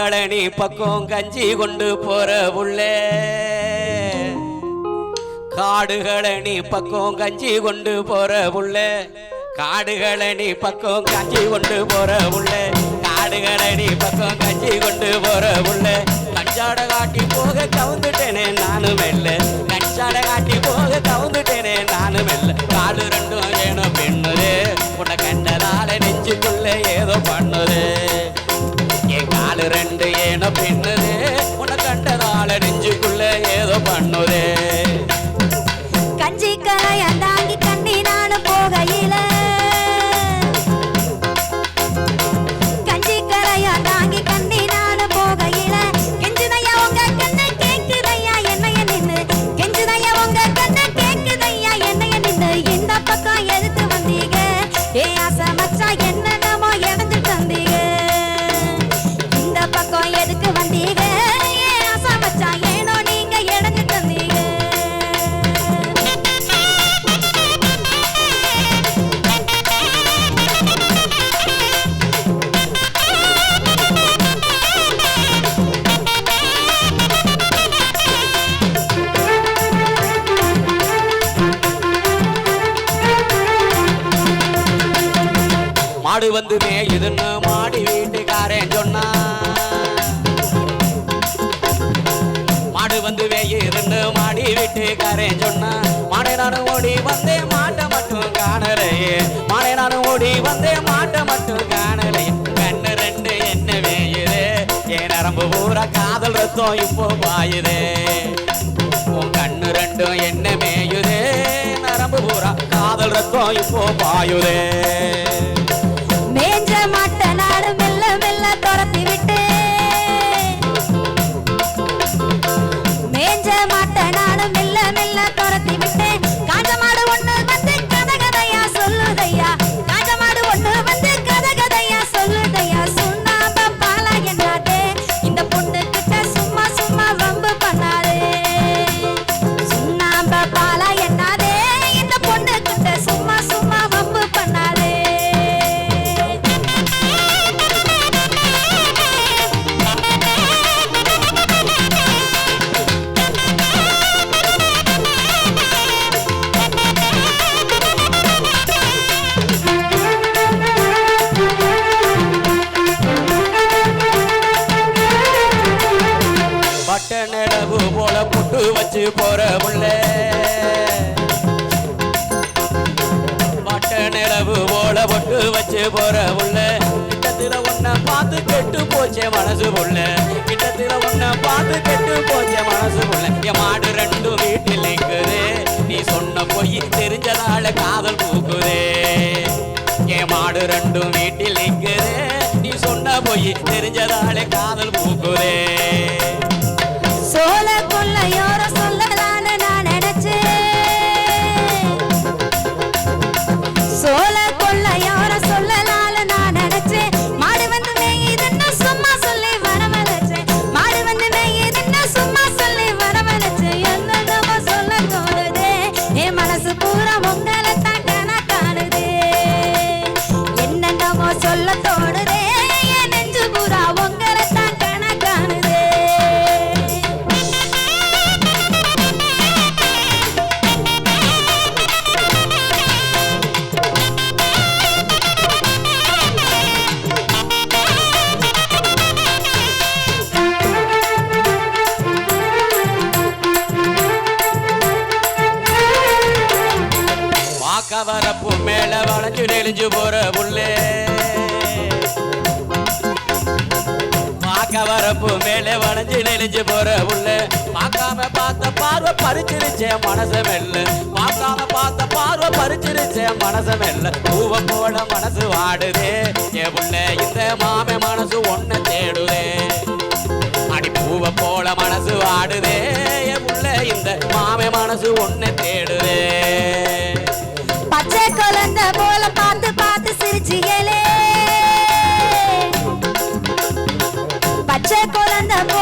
கழனி பக்கம் கஞ்சி கொண்டு போற உள்ளே. காடுகளணி பக்கம் கஞ்சி கொண்டு போற உள்ளே. காடுகளணி பக்கம் கஞ்சி கொண்டு போற உள்ளே. காடுகளணி பக்கம் மாடு வந்து மேயுதுன்னு மாடி வீட்டுக்காரன் சொன்னா மாடு வந்து மேயுதுன்னு மாடி வீட்டுக்காரன் சொன்னா மாடை நானும் ஓடி வந்தே மாட்டை மட்டும் காணலையே. மாடை நானும் ஓடி வந்தே மாட்டை மட்டும் காணலையே. கண்ணு ரெண்டு என்ன மேயுதே? என் நரம்பு பூரா காதல் ரத்தம் இப்போ பாயுதே. உன் கண்ணு ரெண்டும் என்ன மேயுதே? நரம்பு பூரா காதல் ரத்தம் இப்போ பாயுதே. புட்டு போற முள்ள பட்ட நிலவு போல பொட்டு வச்சு போற முள்ள கிட்டத்துல ஒன்ன பார்த்து கெட்டு போச்சே மனசு புள்ள கிட்டத்துல ஒன்ன பார்த்து கெட்டு போச்சே மனசு புள்ள என் மாடு ரெண்டும் வீட்டில் நிற்குது நீ சொன்ன பொய் தெரிஞ்சதால காதல் பூக்குதே. என் மாடு ரெண்டும் வீட்டில் நிற்குது நீ சொன்ன பொய் தெரிஞ்சதால காதல் பூக்குதே. தெரிஞ்சு போற புள்ளே. பார்க்க வரப்பு மேலே வளைஞ்சு நெளிஞ்சு போற புள்ளே. பார்க்காம பார்த்த பார்வை பறிச்சிருச்சே மனசு மெல்ல. பார்க்காம பார்த்த பார்வை பறிச்சிருச்சே மனசு மெல்ல. பூவ போல மனசு வாடுதே. ஏ புள்ள இந்த மாமே மனசு ஒன்ன தேடுதே. அடி பூவ போல மனசு வாடுதே. என் புள்ள இந்த மாமே மனசு ஒன்ன Checo la andamos.